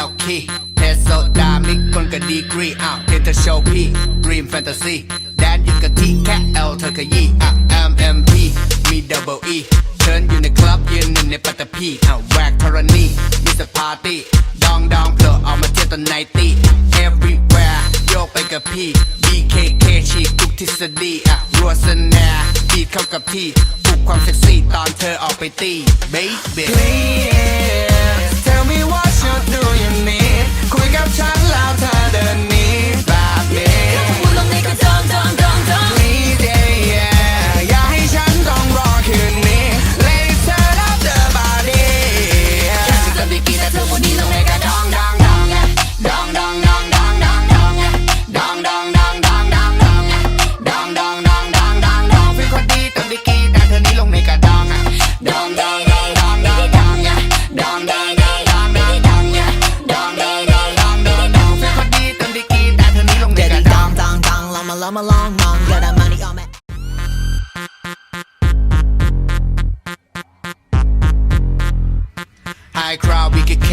แล้วคีเทสโซดามิกคนกับดีกรีอ้าวเทเธอโชว์พี่ดรีมแฟนตาซีแดนอยู่กับที่แค่เอลเธอขยี้อะ MMP มี double E เชิญอยู่ในคลับยืนหนึ่งในปัตตภีอะแวกธรณีมีสปาร์ตี้ ดองดองเผลอออกมาเที่ยวตอนไนตี้ everywhere โยกไปกับพี่ BKK ฉีกทุกทฤษฎีอะรัวสแนร์บีดเข้ากับที่ปลุกความเซ็กซี่ตอนเธอออกไปตี baby คุยกั dong, llama llama long long, get that money on me. High crowd BKK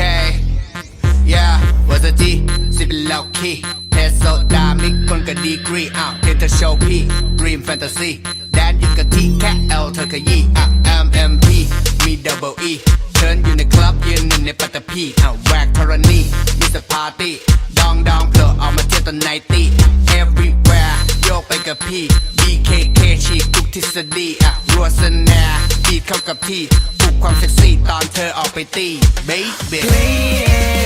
Yeah ว่าจะดีสิบแล้วคีเทสโซดามิกคนกับดีกรีอ้าวเทนเธอโชว์พี่ Dream Fantasy แดนอยู่กับที่แค่เอลเธอขยี้อะ MMP มี double E เชิญอยู่ในคลับยืนหนึ่งในปัตตภีอะแวกธรณีมีสปาร์ตี้ดองดองเผลอออกมาเที่ยวตอนไนตี้ โยกไปกับพี่ BKK ฉีกทุกทฤษฎีอะรัวสนาบีดเข้ากับที่ปลุกความเซ็กซี่ตอนเธอออกไปตี baby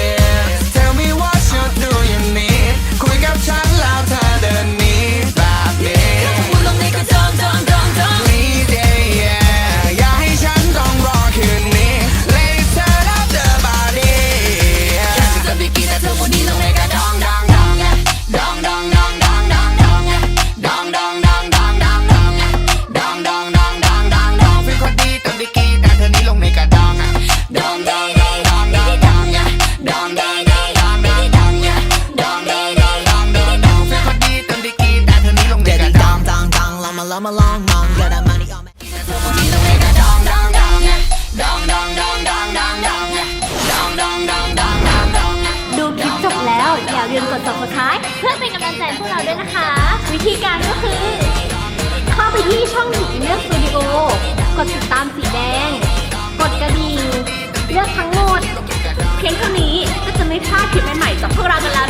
ดูคลิปจบแล้ว อย่าลืมกด subscribe เพื่อเป็นกำลังใจพวกเราด้วยนะคะ วิธีการก็คือ เข้าไปที่ช่องสีเลือกสตูดิโอกดติดตามสีแดง กดกระดิ่งเลือกทั้งหมด เพียงเท่านี้ก็จะไม่พลาดคลิปใหม่ๆจากพวกเรากันแล้ว